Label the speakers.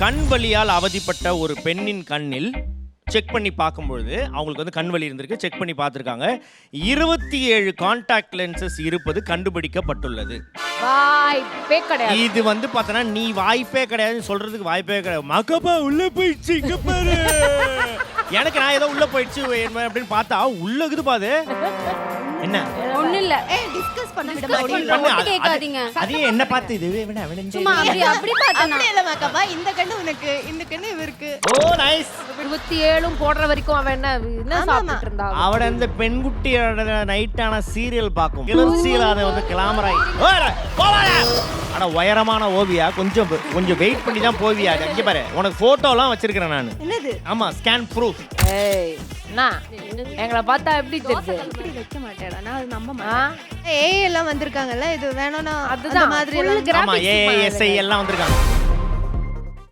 Speaker 1: கண் வலியால் அவதிப்பட்ட ஒரு பெண்ணின் கண்ணில் செக் பண்ணி பார்க்கும்பொழுது அவங்களுக்கு வந்து கண் வலி இருந்திருக்கு செக் பண்ணி பார்த்துருக்காங்க. இருபத்தி ஏழு கான்டாக்ட் லென்சஸ் இருப்பது கண்டுபிடிக்கப்பட்டுள்ளது.
Speaker 2: வாய்ப்பே கிடையாது.
Speaker 1: இது வந்து பார்த்தனா நீ வாய்ப்பே கிடையாதுன்னு சொல்றதுக்கு வாய்ப்பே கிடையாது. மக்கப்பா உள்ள போயிடுச்சு இங்க பாரு. எனக்கு நான் ஏதோ உள்ள போயிடுச்சு அப்படின்னு பார்த்தா உள்ள இருக்குது பாது என்ன?
Speaker 2: இல்ல.
Speaker 3: ஏய் டிஸ்கஸ் பண்ண விட
Speaker 1: அது-
Speaker 2: கேட்காதீங்க.
Speaker 1: அதே என்ன பார்த்து இது வேணா வேணா
Speaker 2: சும்மா அப்படி அப்படி பார்த்தேன்
Speaker 3: அப்படி இல்ல மாக்கப்பா இந்த கண்ணு உனக்கு இந்த கண்ணு இவருக்கு.
Speaker 1: ஓ நைஸ்
Speaker 2: இருபத்தி ஏழும் போடுற வரைக்கும் அவன் என்ன என்ன சாப்பிட்டு இருந்தா
Speaker 1: அவட இந்த பெண்குட்டியோட நைட்டான சீரியல் பார்க்கும். கிளர்ச்சியில் அதை வந்து கிளாமராய் ஆனா உயரமான ஓவியா? கொஞ்சம் கொஞ்சம் வெயிட் பண்ணி தான் போவியா இங்க பாரு உனக்கு போட்டோலாம் வச்சிருக்கிறேன் நான்.
Speaker 3: என்னது?
Speaker 1: ஆமா ஸ்கேன் ப்ரூஃப்
Speaker 2: ஏய் எங்களை பார்த்தா எப்படி தெரியுது?
Speaker 3: இப்படி வைக்க மாட்டேடா நான் அது நம்ப
Speaker 2: ஆ?
Speaker 3: மாட்டேன். ஏ எல்லாம் வந்திருக்காங்கல்ல இது வேணும்னா
Speaker 2: அதுதான்
Speaker 3: மாதிரி
Speaker 2: full
Speaker 3: எல்லாம்
Speaker 2: graphics
Speaker 1: ஆமா
Speaker 2: பண்ணது.
Speaker 1: ஏஎஸ்ஐ எல்லாம் வந்திருக்காங்க.